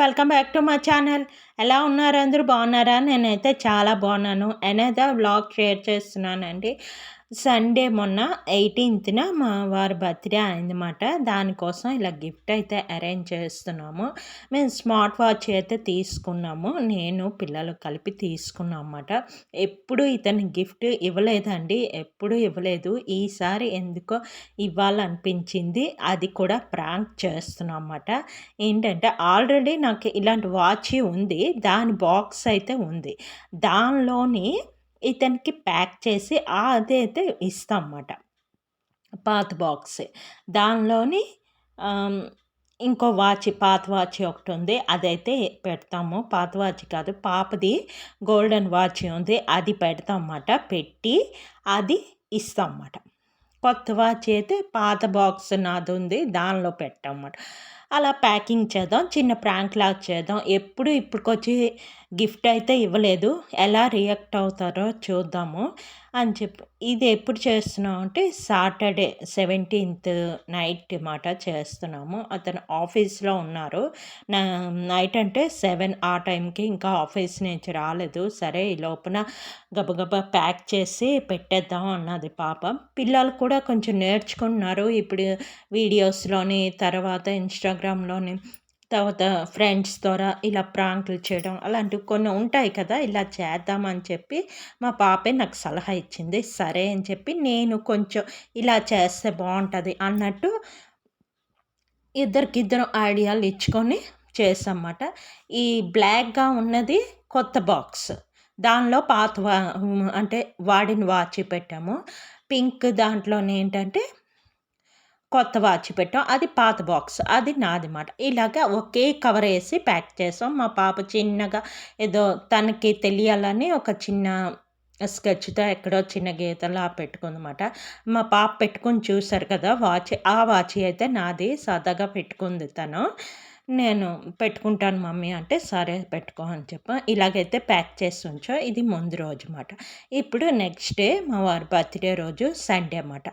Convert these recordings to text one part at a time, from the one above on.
Welcome back to my channel ఎలా ఉన్నారు? అందరూ బాగున్నారా? నేనైతే చాలా బాగున్నాను. అనేది వ్లాగ్ షేర్ చేస్తున్నానండి. సండే మొన్న ఎయిటీన్త్న మా వారి బర్త్డే అయిందన్నమాట. దానికోసం ఇలా గిఫ్ట్ అయితే అరేంజ్ చేస్తున్నాము. మేము స్మార్ట్ వాచ్ అయితే తీసుకున్నాము. నేను పిల్లలు కలిపి తీసుకున్నాం అన్నమాట ఎప్పుడు ఇతని గిఫ్ట్ ఇవ్వలేదండి. ఎప్పుడు ఇవ్వలేదు. ఈసారి ఎందుకో ఇవ్వాలనిపించింది. అది కూడా ప్రాంక్ చేస్తున్నాం అన్నమాట ఏంటంటే ఆల్రెడీ నాకు ఇలాంటి వాచ్ ఉంది. దాని బాక్స్ అయితే ఉంది. దానిలోని ఇతనికి ప్యాక్ చేసి అదైతే ఇస్తాం అన్నమాట పాత బాక్స్. దానిలోని ఇంకో వాచ్ పాత వాచ్ ఒకటి ఉంది. అదైతే పెడతాము. పాత వాచ్ కాదు పాపది గోల్డెన్ వాచ్ ఉంది. అది పెడతాం అన్నమాట పెట్టి అది ఇస్తాం అన్నమాట కొత్త వాచ్ అయితే పాత బాక్స్ నాది ఉంది. దానిలో పెట్టామన్నమాట. అలా ప్యాకింగ్ చేద్దాం చిన్న ప్రాంక్ లాగా చేద్దాం. ఎప్పుడు ఇప్పటికొచ్చి గిఫ్ట్ అయితే ఇవ్వలేదు. ఎలా రియాక్ట్ అవుతారో చూద్దాము. అని చెప్పి. ఇది ఎప్పుడు చేస్తున్నాం అంటే సాటర్డే సెవెంటీన్త్ నైట్ మాట చేస్తున్నాము. అతను ఆఫీస్లో ఉన్నారు. నా నైట్ అంటే సెవెన్ ఆ టైంకి ఇంకా ఆఫీస్ నుంచి రాలేదు. సరే ఈ లోపల గబగబా ప్యాక్ చేసి పెట్టేద్దాం అన్నది పాప. పిల్లలు కూడా కొంచెం నేర్చుకుంటున్నారు. ఇప్పుడు వీడియోస్లోని తర్వాత ఇన్స్టాగ్రామ్లోని తర్వాత ఫ్రెండ్స్ ద్వారా ఇలా ప్రాంకులు చేయడం అలాంటివి కొన్ని ఉంటాయి కదా ఇలా చేద్దామని చెప్పి మా పాపే నాకు సలహా ఇచ్చింది. సరే అని చెప్పి నేను కొంచెం ఇలా చేస్తే బాగుంటుంది అన్నట్టు ఇద్దరికిద్దరం ఐడియాలు ఇచ్చుకొని చేసామన్నమాట ఈ బ్లాక్గా ఉన్నది కొత్త బాక్స్. దానిలో పాత అంటే వాడిన వాచి పెట్టాము. పింక్ దాంట్లోనే ఏంటంటే కొత్త వాచ్ పెట్టాం. అది పాత బాక్స్ అది నాది మాట. ఇలాగ ఒకే కవర్ వేసి ప్యాక్ చేసాం. మా పాప చిన్నగా ఏదో తనకి తెలియాలని ఒక చిన్న స్కెచ్తో ఎక్కడో చిన్న గీతలా పెట్టుకుందన్నమాట. మా పాప పెట్టుకుని చూశారు కదా వాచ్. ఆ వాచ్ అయితే నాది సరదాగా పెట్టుకుంది తను. నేను పెట్టుకుంటాను మమ్మీ అంటే సరే పెట్టుకో అని చెప్పా. ఇలాగైతే ప్యాక్ చేసి ఉంచో. ఇది ముందు రోజు అన్నమాట ఇప్పుడు నెక్స్ట్ డే మా వారి బర్త్డే రోజు సండే అన్నమాట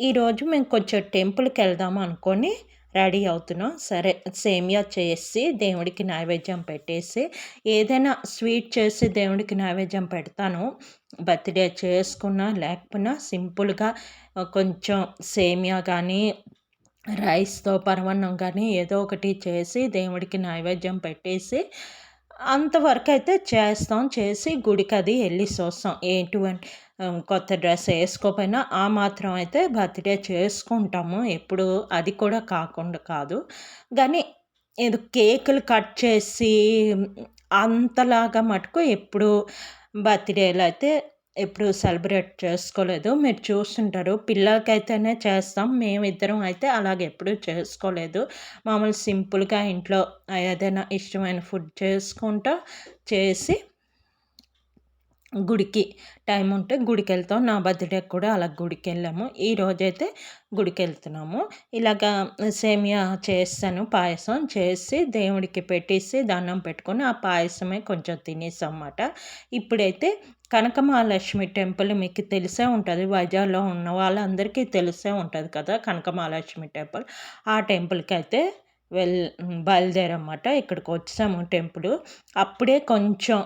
ఈరోజు మేము కొంచెం టెంపుల్కి వెళ్దాం అనుకొని రెడీ అవుతున్నాం. సరే సేమియా చేసి దేవుడికి నైవేద్యం పెట్టేసి ఏదైనా స్వీట్ చేసి దేవుడికి నైవేద్యం పెడతాను. బర్త్డే చేసుకున్నా లేకపోయినా సింపుల్గా కొంచెం సేమియా కానీ రైస్తో పరమాన్నం కానీ ఏదో ఒకటి చేసి దేవుడికి నైవేద్యం పెట్టేసి అంతవరకు అయితే చేస్తాం. చేసి గుడికి అది వెళ్ళి చూస్తాం. ఎటువంటి కొత్త డ్రెస్ వేసుకోపోయినా ఆ మాత్రం అయితే బర్త్డే చేసుకుంటాము. ఎప్పుడు అది కూడా కాకుండా కాదు. కానీ ఏదో కేకులు కట్ చేసి అంతలాగా మటుకు ఎప్పుడు బర్త్డేలు అయితే ఎప్పుడు సెలబ్రేట్ చేసుకోలేదు. మీరు చూస్తుంటారు. పిల్లలకైతేనే చేస్తాం. మేమిద్దరం అయితే అలాగ ఎప్పుడు చేసుకోలేదు. మామూలు సింపుల్గా ఇంట్లో ఏదైనా ఇష్టమైన ఫుడ్ చేసుకుంటా చేసి గుడికి టైం ఉంటే గుడికి వెళ్తాం నా బర్త్డే కూడా అలా గుడికి వెళ్ళాము ఈ రోజైతే గుడికి వెళ్తున్నాము ఇలాగా సేమియా చేస్తాను పాయసం చేసి దేవుడికి పెట్టేసి దండం పెట్టుకొని ఆ పాయసమే కొంచెం తినేసాం అన్నమాట ఇప్పుడైతే కనకమహాలక్ష్మి టెంపుల్ మీకు తెలిసే ఉంటుంది. వైజాగ్లో ఉన్న వాళ్ళందరికీ తెలిసే ఉంటుంది కదా కనకమహాలక్ష్మి టెంపుల్. ఆ టెంపుల్కి అయితే వెల్ బయలుదేరమాట. ఇక్కడికి వచ్చాము టెంపుల్. అప్పుడే కొంచెం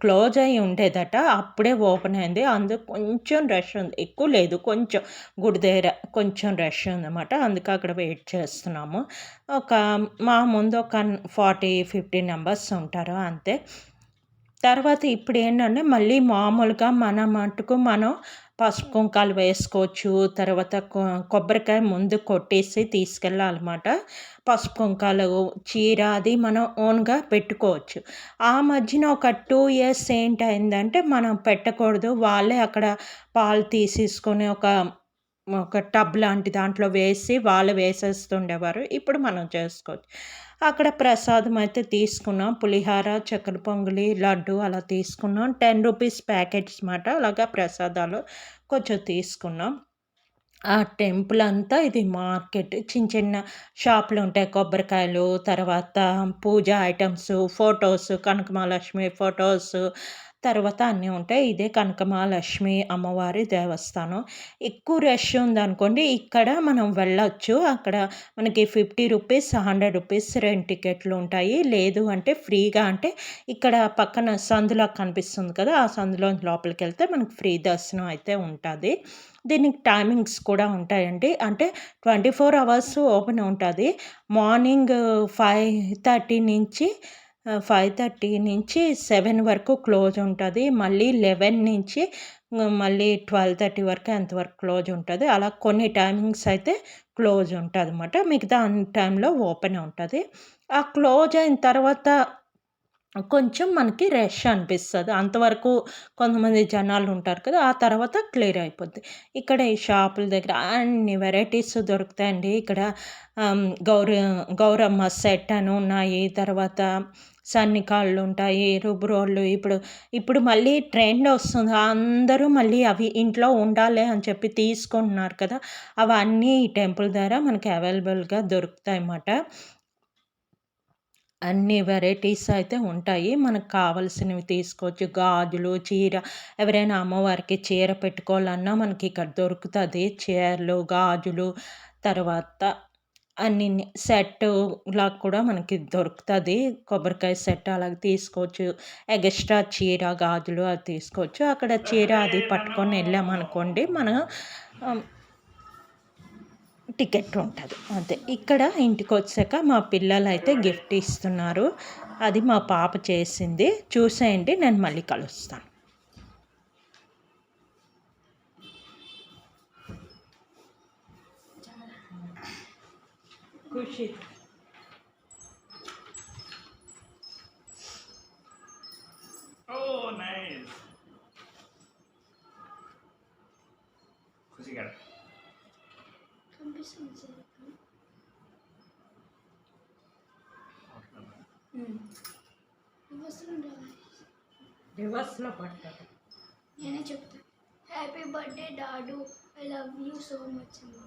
క్లోజ్ అయ్యి ఉండేదట. అప్పుడే ఓపెన్ అయింది. అందుకు కొంచెం రష్ ఉంది. ఎక్కువ లేదు. కొంచెం గుడి దగ్గర కొంచెం రష్ ఉందన్నమాట. అందుకే అక్కడ వెయిట్ చేస్తున్నాము. ఒక మా ముందు ఒక ఫార్టీ ఫిఫ్టీ మెంబర్స్ ఉంటారు. అంతే. తర్వాత ఇప్పుడు ఏంటంటే మళ్ళీ మామూలుగా మన మటుకు మనం పసుపు కుంకాలు వేసుకోవచ్చు. తర్వాత కొబ్బరికాయ ముందు కొట్టేసి తీసుకెళ్ళాలన్నమాట. పసుపు కుంకాలు చీర అది మనం ఓన్గా పెట్టుకోవచ్చు. ఆ మధ్యన ఒక టూ ఇయర్స్ ఏంటైందంటే మనం పెట్టకూడదు. వాళ్ళే అక్కడ పాలు తీసేసుకొని ఒక ఒక టబ్ లాంటి దాంట్లో వేసి వాళ్ళు వేసేస్తుండేవారు. ఇప్పుడు మనం చేసుకోవచ్చు. అక్కడ ప్రసాదం అయితే తీసుకున్నాం. పులిహార చక్కెర పొంగులి లడ్డు అలా తీసుకున్నాం. టెన్ రూపీస్ ప్యాకెట్స్ మాట. అలాగా ప్రసాదాలు కొంచెం తీసుకున్నాం. ఆ టెంపుల్ అంతా ఇది మార్కెట్. చిన్న చిన్న షాపులు ఉంటాయి. కొబ్బరికాయలు తర్వాత పూజ ఐటమ్స్ ఫొటోస్ కనకమహాలక్ష్మి ఫొటోస్ తర్వాత అన్నీ ఉంటాయి. ఇదే కనకమహాలక్ష్మి అమ్మవారి దేవస్థానం. ఎక్కువ రష్ ఉందనుకోండి ఇక్కడ మనం వెళ్ళొచ్చు. అక్కడ మనకి ఫిఫ్టీ రూపీస్ హండ్రెడ్ రూపీస్ రెండు టికెట్లు ఉంటాయి. లేదు అంటే ఫ్రీగా అంటే ఇక్కడ పక్కన సందులో కనిపిస్తుంది కదా ఆ సందులో లోపలికి వెళ్తే మనకు ఫ్రీ దర్శనం అయితే ఉంటుంది. దీనికి టైమింగ్స్ కూడా ఉంటాయండి. అంటే ట్వంటీ ఫోర్ అవర్స్ ఓపెన్ ఉంటుంది. మార్నింగ్ ఫైవ్ థర్టీ నుంచి ఫైవ్ థర్టీ నుంచి సెవెన్ వరకు క్లోజ్ ఉంటుంది. మళ్ళీ లెవెన్ నుంచి మళ్ళీ ట్వెల్వ్ థర్టీ వరకు ఎంతవరకు క్లోజ్ ఉంటుంది. అలా కొన్ని టైమింగ్స్ అయితే క్లోజ్ ఉంటుంది అనమాట మిగతా అన్ని టైంలో ఓపెన్ ఉంటుంది. ఆ క్లోజ్ అయిన తర్వాత కొంచెం మనకి రష్ అనిపిస్తుంది. అంతవరకు కొంతమంది జనాలు ఉంటారు కదా ఆ తర్వాత క్లియర్ అయిపోద్ది. ఇక్కడ ఈ షాపుల దగ్గర అన్ని వెరైటీస్ దొరుకుతాయండి. ఇక్కడ గౌర గౌరమ్మ సెట్ అని ఉన్నాయి. తర్వాత సన్ని కాళ్ళు ఉంటాయి రుబ్రోళ్ళు ఇప్పుడు ఇప్పుడు మళ్ళీ ట్రెండ్ వస్తుంది. అందరూ మళ్ళీ అవి ఇంట్లో ఉండాలి అని చెప్పి తీసుకుంటున్నారు కదా. అవన్నీ ఈ టెంపుల్ ద్వారా మనకి అవైలబుల్గా దొరుకుతాయి అన్నమాట అన్ని వెరైటీస్ అయితే ఉంటాయి. మనకు కావాల్సినవి తీసుకోవచ్చు. గాజులు చీర. ఎవరైనా అమ్మవారికి చీర పెట్టుకోవాలన్నా మనకి ఇక్కడ దొరుకుతుంది. చీరలు గాజులు తర్వాత అన్ని సెట్ లాగా కూడా మనకి దొరుకుతుంది. కొబ్బరికాయ సెట్ అలాగ తీసుకోవచ్చు. ఎగస్ట్రా చీర గాజులు అది తీసుకోవచ్చు. అక్కడ చీర అది పట్టుకొని వెళ్ళామనుకోండి మన టికెట్ ఉంటుంది. అంతే. ఇక్కడ ఇంటికి వచ్చాక మా పిల్లలు అయితే గిఫ్ట్ ఇస్తున్నారు. అది మా పాప చేసింది. చూసేయండి నేను మళ్ళీ కలుస్తాను. ఖుషి Oh, nice. ఖుషి గారు కనిపిస్తుంది సార్ వస్తుండే రివర్స్లో పడతారు నేనే చెప్తాను happy birthday dad I love you so much ఇంకా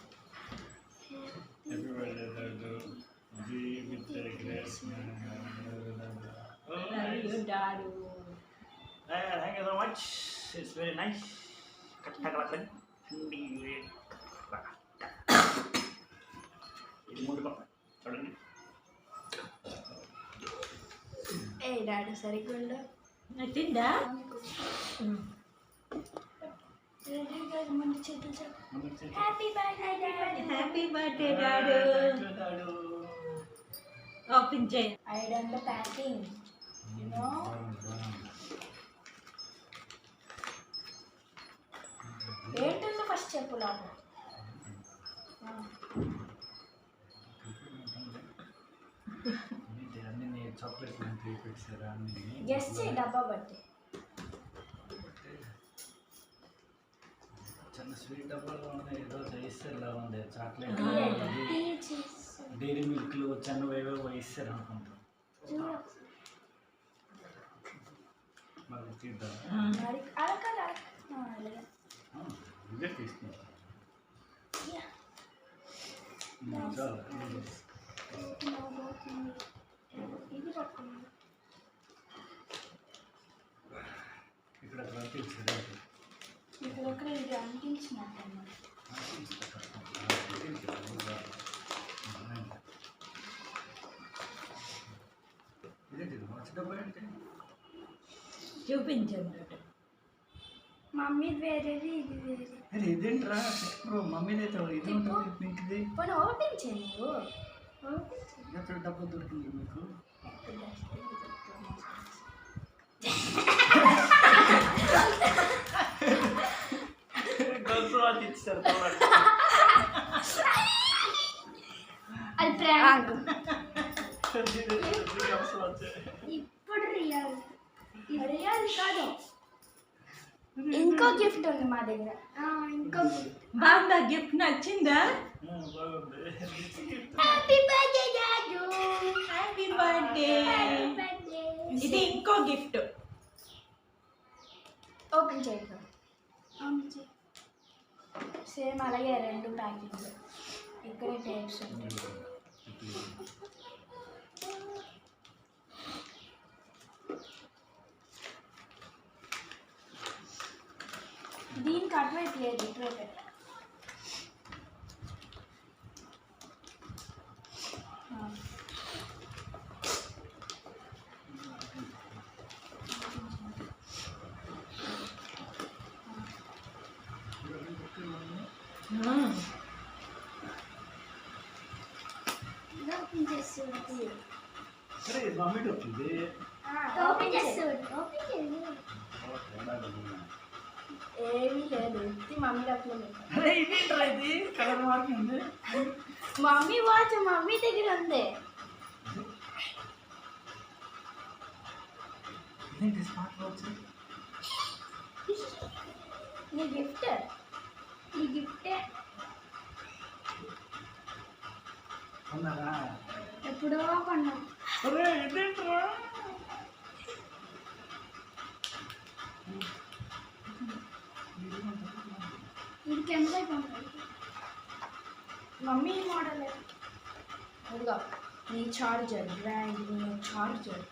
Thank you so much. It's very nice. కట్టకలకని ఇది ముందుకో చూడండి ఏ డాడీ సరిగ్గా ఉండు తిందా. Happy birthday daddy. ఓపెన్ చేయి I done the packing you ఏంటంటే ఫస్ట్ చెప్పు గెస్ చేయి డబ్బా బట్టి. చిన్న స్వీట్ డబ్బాలో ఉన్నది ఏదో చేస్తే ఎలా ఉంది? చాక్లెట్ డైరీ మిల్క్లు చిన్నవి ఏవేవో ఇస్తారు అనుకుంటా చూడు మళ్ళీ తీద్దాం మరి అలకల అలాగే ఆ, ఇదే తీసుకుంటాం యా చాలా ఇది పట్టుకున్నాను ఇక్కడ అక్కడ తీసుకోండి ఇక్కడ ఎక్కడ ఇది అంటించినట్టు అన్నమాట ఇదేంటి మంచి చూపించండి మమ్మీ వేరేది ఇది వేరే అరే ఇదేంట్రా బ్రో మమ్మీది అయితే ఇది ఉంటుంది పింక్ది పోనీ ఓటించే నువ్వు ఓటించే ఎక్కడ డబ్బా దొరికింది మీకు ఇచ్చారు అది ప్రాంక్ ఇప్పుడు రియల్ రియల్ కాదు ఇంకో గిఫ్ట్ ఉంది మా దగ్గర ఆ, ఇంకో బాగుందా గిఫ్ట్ నచ్చిందా బాగుంది happy birthday dad happy birthday happy birthday ఇది ఇంకో గిఫ్ట్ ఓపెన్ చేయకు సేమ్ అలాగే రెండు ప్యాకెట్లు ఇక్కడే టేప్స్ ఉంటాయి దీనికి అటువైపు లేదు ఇటువైపు ఆ. ఓపెన్ చేస్తుంది సరే మమ్మీ వచ్చింది ఓపెన్ చేస్తుంది ఓపెన్ చేయండి ఏమీ లేదు ఇది మమ్మీ డబ్బులు లేదు అరే ఇదేంట్రా ఇది? కలర్ మారుతుంది మమ్మీ వాచ్ మమ్మీ దగ్గర ఉంది. ఇదేంటి స్మార్ట్ వాచ్? నీ గిఫ్ట్. ఈ గిఫ్టే. ఉన్నారా ఎప్పుడో కొన్నాం. అరే ఇదేంట్రా? ఇది కొన్నాం మమ్మీ మోడల్. ఇదిగో నీ చార్జర్ బ్రాండ్ నీ చార్జర్.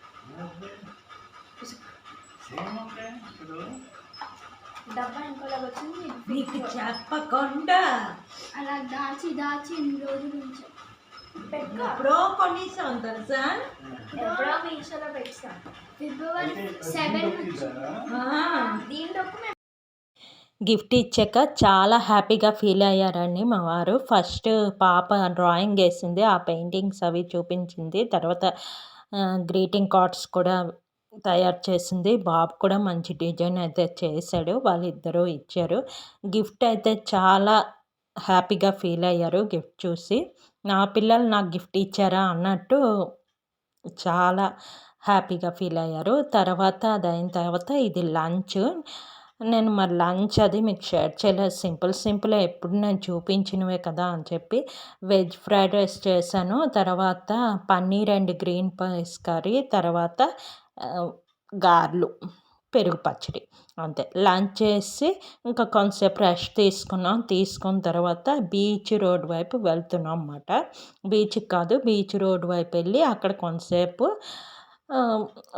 డబ్బా ఇంకోలాగా వచ్చింది? నీకు. చెప్పకుండా. అలా దాచి దాచి ఇన్ని రోజుల నుంచి. ఎప్పుడో కొనిసాం తెలుసా? ఎప్పుడో మీషోలో పెట్టా ఫిబ్రవరి సెవెన్ నుంచి. గిఫ్ట్ ఇచ్చాక చాలా హ్యాపీగా ఫీల్ అయ్యారండి మా వారు. ఫస్ట్ పాప డ్రాయింగ్ వేసింది ఆ పెయింటింగ్స్ అవి చూపించింది తర్వాత గ్రీటింగ్ కార్డ్స్ కూడా తయారు చేసింది. బాబు కూడా మంచి డిజైన్ అయితే చేశాడు వాళ్ళిద్దరూ ఇచ్చారు. గిఫ్ట్ అయితే చాలా హ్యాపీగా ఫీల్ అయ్యారు గిఫ్ట్ చూసి. నా పిల్లలు నాకు గిఫ్ట్ ఇచ్చారా? అన్నట్టు చాలా హ్యాపీగా ఫీల్ అయ్యారు. తర్వాత అది అయిన తర్వాత ఇది లంచ్. నేను మరి లంచ్ అది మీకు షేర్ చేయలేదు. Simple simple. ఎప్పుడు నేను చూపించినవే కదా అని చెప్పి వెజ్ ఫ్రైడ్ రైస్ చేశాను. తర్వాత paneer and green peas curry తర్వాత గార్లు పెరుగు పచ్చడి. అంతే. లంచ్ చేసి ఇంకా కొంతసేపు రెస్ట్ తీసుకున్నాం. తీసుకున్న తర్వాత బీచ్ రోడ్ వైపు వెళ్తున్నాం అన్నమాట. బీచ్కి కాదు బీచ్ రోడ్ వైపు వెళ్ళి అక్కడ కొంతసేపు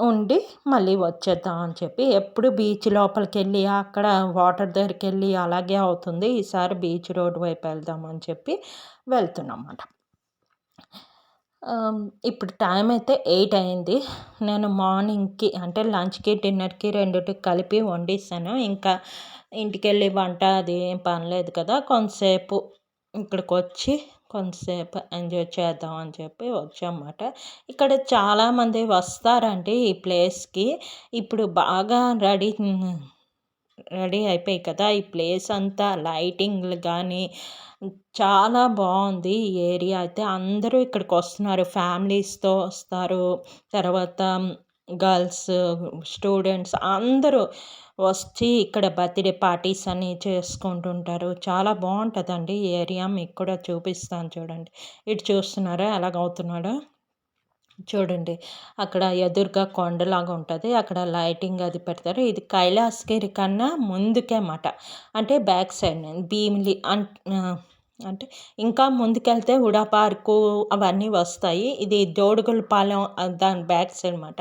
ఉండి మళ్ళీ వచ్చేద్దాం అని చెప్పి ఎప్పుడు బీచ్ లోపలికి వెళ్ళి అక్కడ వాటర్ దగ్గరికి వెళ్ళి అలాగే అవుతుంది. ఈసారి బీచ్ రోడ్ వైపు వెళ్దాం అని చెప్పి వెళ్తున్నాం అన్నమాట ఇప్పుడు టైం అయితే ఎయిట్ అయింది. నేను మార్నింగ్కి అంటే లంచ్కి డిన్నర్కి రెండిటికి కలిపి వండిస్తాను. ఇంకా ఇంటికి వెళ్ళి వంట అది ఏం పని లేదు కదా. కొంతసేపు ఇక్కడికి వచ్చి కొంతసేపు ఎంజాయ్ చేద్దాం అని చెప్పి వచ్చామన్నమాట. ఇక్కడ చాలామంది వస్తారండి ఈ ప్లేస్కి. ఇప్పుడు బాగా రెడీ రెడీ అయిపోయి కదా ఈ ప్లేస్ అంతా లైటింగ్లు కానీ చాలా బాగుంది ఈ ఏరియా అయితే. అందరూ ఇక్కడికి వస్తున్నారు ఫ్యామిలీస్తో వస్తారు. తర్వాత గర్ల్స్ స్టూడెంట్స్ అందరూ వచ్చి ఇక్కడ బర్త్డే పార్టీస్ అని చేసుకుంటుంటారు. చాలా బాగుంటుందండి ఈ ఏరియా. మీకు కూడా చూపిస్తాను చూడండి. ఇటు చూస్తున్నారా? ఎలాగవుతున్నాడో చూడండి. అక్కడ ఎదురుగా కొండలాగా ఉంటుంది. అక్కడ లైటింగ్ అది పెడతారు. ఇది కైలాసగిరి కన్నా ముందుకే మాట. అంటే బ్యాక్ సైడ్ భీమిలి అంటే ఇంకా ముందుకెళ్తే హుడా పార్కు అవన్నీ వస్తాయి. ఇది జోడుగులపాలెం దాని బ్యాక్ సైడ్ అనమాట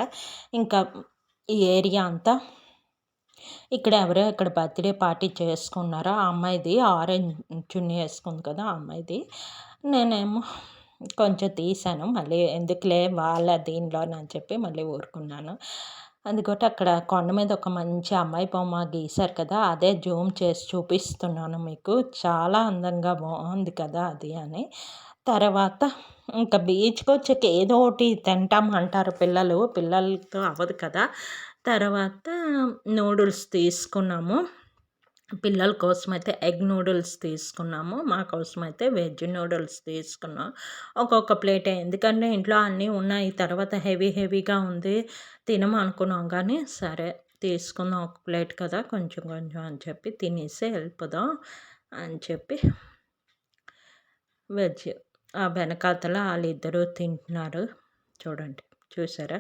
ఇంకా ఈ ఏరియా అంతా ఇక్కడ ఎవరో ఇక్కడ బర్త్డే పార్టీ చేసుకున్నారో? ఆ అమ్మాయిది ఆరెంజ్ చున్నీ వేసుకుంది కదా ఆ అమ్మాయిది. నేనేమో కొంచెం తీసాను మళ్ళీ ఎందుకులే వాళ్ళ దీనిలోనని చెప్పి మళ్ళీ ఊరుకున్నాను. అందుకోటి అక్కడ కొండ మీద ఒక మంచి అమ్మాయి బొమ్మ గీశారు కదా అదే జూమ్ చేసి చూపిస్తున్నాను మీకు. చాలా అందంగా బాగుంది కదా అది అని. తర్వాత ఇంకా బీచ్కి వచ్చాక ఏదో ఒకటి తింటాం అంటారు పిల్లలు. పిల్లలతో అవ్వదు కదా. తర్వాత నూడిల్స్ తీసుకున్నాము. పిల్లల కోసం అయితే ఎగ్ నూడిల్స్ తీసుకున్నాము. మా కోసం అయితే వెజ్ నూడిల్స్ తీసుకున్నాం. ఒక్కొక్క ప్లేట్ ఎందుకంటే ఇంట్లో అన్నీ ఉన్నాయి. తర్వాత హెవీ హెవీగా ఉంది. తినమనుకున్నాం కానీ సరే తీసుకుందాం ఒక ప్లేట్ కదా కొంచెం కొంచెం అని చెప్పి తినేసి వెళ్ళిపోదాం అని చెప్పి వెజ్. ఆ వెనకాతల వాళ్ళిద్దరూ తింటున్నారు. చూడండి చూసారా?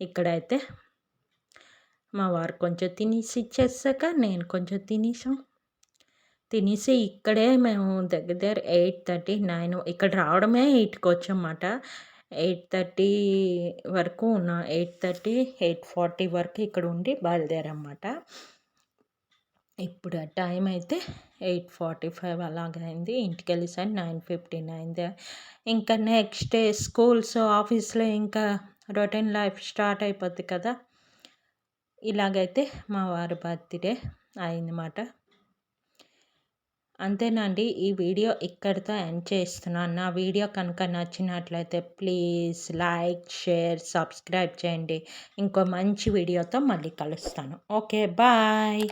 ఇక్కడైతే మా వారు కొంచెం తినేసి ఇచ్చేసాక నేను కొంచెం తినేసాం. తినేసి ఇక్కడే మేము దగ్గర దగ్గర ఎయిట్ థర్టీ నైన్ ఇక్కడ రావడమే ఎయిట్కి వచ్చామాట ఎయిట్ థర్టీ వరకు ఉన్న ఎయిట్ థర్టీ ఎయిట్ ఫార్టీ వరకు ఇక్కడ ఉండి బయలుదేరమాట ఇప్పుడు ఆ టైం అయితే ఎయిట్ ఫార్టీ ఫైవ్ అలాగైంది ఇంటికి వెళ్ళేసరికి నైన్ ఫిఫ్టీన్ అయింది ఇంకా నెక్స్ట్ డే స్కూల్స్ ఆఫీస్లో ఇంకా రొటీన్ లైఫ్ స్టార్ట్ అయిపోద్ది కదా. ఇలాగైతే మా వారి బర్త్డే అయిందన్నమాట. అంతేనండి ఈ వీడియో ఇక్కడితో ఎండ్ చేస్తున్నాను. నా వీడియో కనుక నచ్చినట్లయితే ప్లీజ్ లైక్ షేర్ సబ్స్క్రైబ్ చేయండి. ఇంకో మంచి వీడియోతో మళ్ళీ కలుస్తాను. Okay bye.